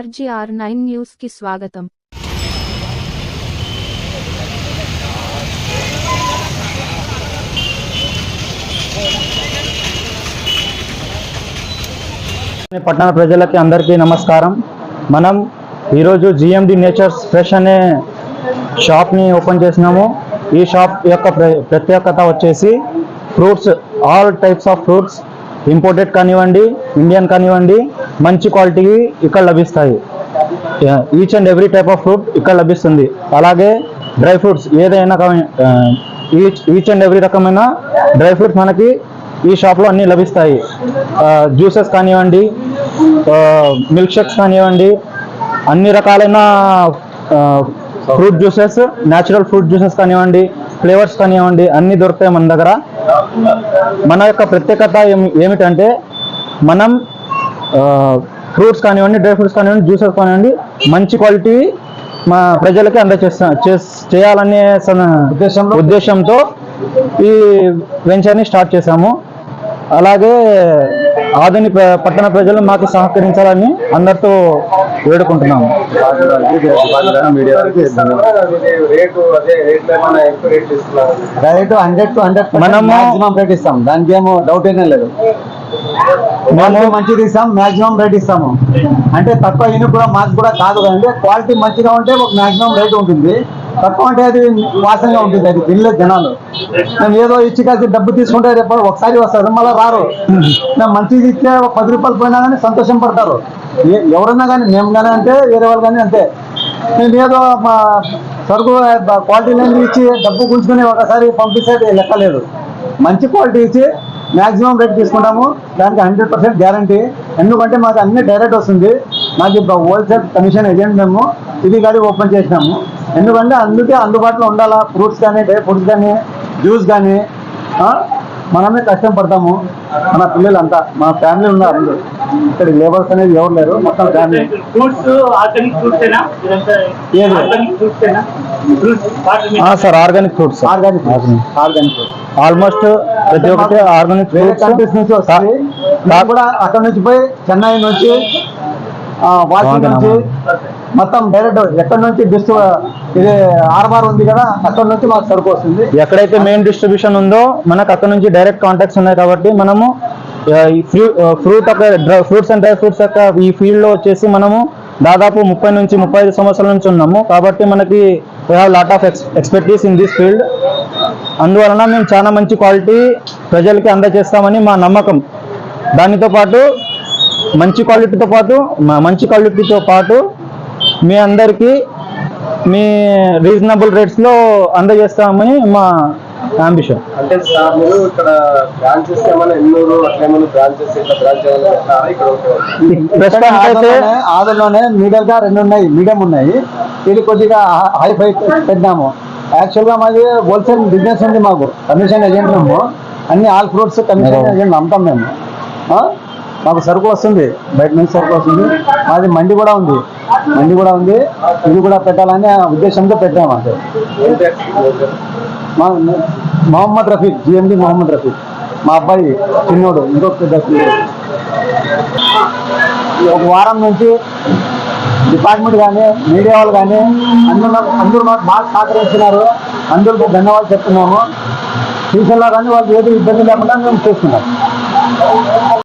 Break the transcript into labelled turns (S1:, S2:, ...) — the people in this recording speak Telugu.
S1: ఆర్జీఆర్ నైన్ న్యూస్కి స్వాగతం.
S2: పట్టణ ప్రజలకి అందరికీ నమస్కారం. మనం ఈరోజు జిఎండి నేచర్స్ ఫ్రెష్ అనే షాప్ని ఓపెన్ చేసినాము. ఈ షాప్ యొక్క ప్ర- ప్రత్యేకత వచ్చేసి fruits all types of fruits imported కానివ్వండి ఇండియన్ కానివ్వండి మంచి క్వాలిటీ ఇక్కడ లభిస్తాయి. Each and every type of fruit ఇక్కడ లభిస్తుంది. అలాగే డ్రై ఫ్రూట్స్ ఏదైనా ఈచ్ ఈచ్ అండ్ ఎవ్రీ రకమైన డ్రై ఫ్రూట్స్ మనకి ఈ షాప్లో అన్నీ లభిస్తాయి. జ్యూసెస్ కానివ్వండి మిల్క్ షేక్స్ కానివ్వండి అన్ని రకాలైన fruit juices natural fruit juices కానివ్వండి ఫ్లేవర్స్ కానివ్వండి అన్నీ దొరుకుతాయి మన దగ్గర. మన యొక్క ప్రత్యేకత ఏమి ఏమిటంటే మనం ఫ్రూట్స్ కానివ్వండి డ్రై ఫ్రూట్స్ కానివ్వండి జ్యూసెస్ కానివ్వండి మంచి క్వాలిటీ మా ప్రజలకి అందజేస్తా చేయాలనే
S3: ఉద్దేశంలో?
S2: ఉద్దేశంతో ఈ వెంచర్ని స్టార్ట్ చేశాము. అలాగే ఆధుని ప్ర- పట్టణ ప్రజలు మాకు సహకరించాలని అందరితో వేడుకుంటున్నాము.
S3: రేటు హండ్రెడ్ టు హండ్రెడ్
S2: మనము-
S3: రేట్ ఇస్తాం. దానికి ఏమో డౌట్ ఏనే లేదు. మేము మంచిది ఇస్తాం మాక్సిమం రేట్ ఇస్తాము. అంటే తక్కువ అయిన కూడా మాకు కూడా కాదు కదండి క్వాలిటీ మంచిగా ఉంటే ఒక మాక్సిమం రేట్ ఉంటుంది. తక్కువ అంటే అది వాసంగా ఉంటుంది అది తినలేదు జనాలు. మేము ఏదో ఇచ్చి కాసి డబ్బు తీసుకుంటే రేపు ఒకసారి వస్తారు మళ్ళీ రారు. మేము మంచిది ఇచ్చే ఒక పది రూపాయలు పోయినా కానీ సంతోషం పడతారు. ఎవరన్నా కానీ మేము కానీ అంటే వేరే వాళ్ళు కానీ అంతే. మేము ఏదో మా సరుకు క్వాలిటీ లేని ఇచ్చి డబ్బు గుంజుకుని ఒకసారి పంపిస్తే లెక్కలేదు. మంచి క్వాలిటీ ఇచ్చి మాక్సిమం రేట్ తీసుకుంటాము. దానికి హండ్రెడ్ పర్సెంట్ గ్యారంటీ ఎందుకంటే మాకు అన్ని డైరెక్ట్ వస్తుంది. మాకు ఇప్పుడు హోల్సేల్ కమిషన్ ఏజెంట్ మేము ఇది గాడి ఓపెన్ చేసినాము. ఎందుకంటే అందుకే అందుబాటులో ఉండాలా? ఫ్రూట్స్ కానీ డ్రై ఫ్రూట్స్ కానీ జ్యూస్ కానీ మనమే కష్టం పడతాము. మన పిల్లలంతా మా ఫ్యామిలీ ఉన్నారు అందరూ. ఇక్కడ లేబర్స్ అనేది ఎవరు లేరు. మొత్తం family
S4: fruits organic fruits? Organic fruits
S2: sir organic fruits
S3: organic organic fruits
S2: almost ప్రతి ఒక్కటి ఆర్గానిక్
S3: కంట్రీస్ నుంచి వస్తాయి మేము కూడా అక్కడ నుంచి పోయి చెన్నై నుంచి వాషింగ్ నుంచి మొత్తం డైరెక్ట్ ఎక్కడ నుంచి డిస్ట్ ఇది ఆర్బార్ ఉంది కదా అక్కడ నుంచి మాకు సరుకు వస్తుంది.
S2: ఎక్కడైతే మెయిన్ డిస్ట్రిబ్యూషన్ ఉందో మనకు అక్కడ నుంచి డైరెక్ట్ కాంటాక్ట్స్ ఉన్నాయి కాబట్టి మనము fruit fruits and dry fruits యొక్క ఈ ఫీల్డ్లో వచ్చేసి మనము దాదాపు ముప్పై నుంచి ముప్పై ఐదు సంవత్సరాల నుంచి ఉన్నాము. కాబట్టి మనకి we have lot of expertise in this field అందువలన మేము చాలా మంచి క్వాలిటీ ప్రజలకి అందజేస్తామని మా నమ్మకం. దానితో పాటు మంచి క్వాలిటీతో పాటు మ- మంచి క్వాలిటీతో పాటు మీ అందరికీ మీ రీజనబుల్ రేట్స్లో అందజేస్తామని మా అంబిషన్.
S3: అంటే సార్ మీరు ఇక్కడ బ్రాంచెస్ ఏమైనా ఎన్నూరు అట్లా ఏమైనా బ్రాంచెస్ ఇట్లా బ్రాంచ్ ఏమైనా
S2: అయితే
S3: ఆదర్లోనే మీడియం గా రెండు ఉన్నాయి మీడియం ఉన్నాయి. ఇది కొద్దిగా హై ఫై పెట్టినాము యాక్చువల్గా మాది హోల్సేల్ బిజినెస్ ఉంది మాకు. కమిషన్ ఏజెంట్ మేము అన్ని ఆల్ ఫ్రూట్స్ కమిషన్ ఏజెంట్ అమ్ముతాం మేము. ఆ? మాకు సరుకు వస్తుంది. బయట నుంచి సరుకు వస్తుంది. మాది మండి కూడా ఉంది. మండి కూడా ఉంది. ఇది కూడా పెట్టాలని ఉద్దేశంతో పెట్టాము అంటే మా మొహమ్మద్ రఫీక్ జిఎండి మొహమ్మద్ రఫీక్. మా అబ్బాయి చిన్నోడు ఇంకొక పెద్ద ఒక వారం నుంచి డిపార్ట్మెంట్ కానీ మీడియా వాళ్ళు కానీ అందరూ అందరూ మాకు బాగా సహకరిస్తున్నారు. అందరికీ ధన్యవాదాలు చెప్తున్నాము. ఫ్యూచర్లో కానీ వాళ్ళు ఏది ఇబ్బంది లేకుండా మేము చూస్తున్నాం.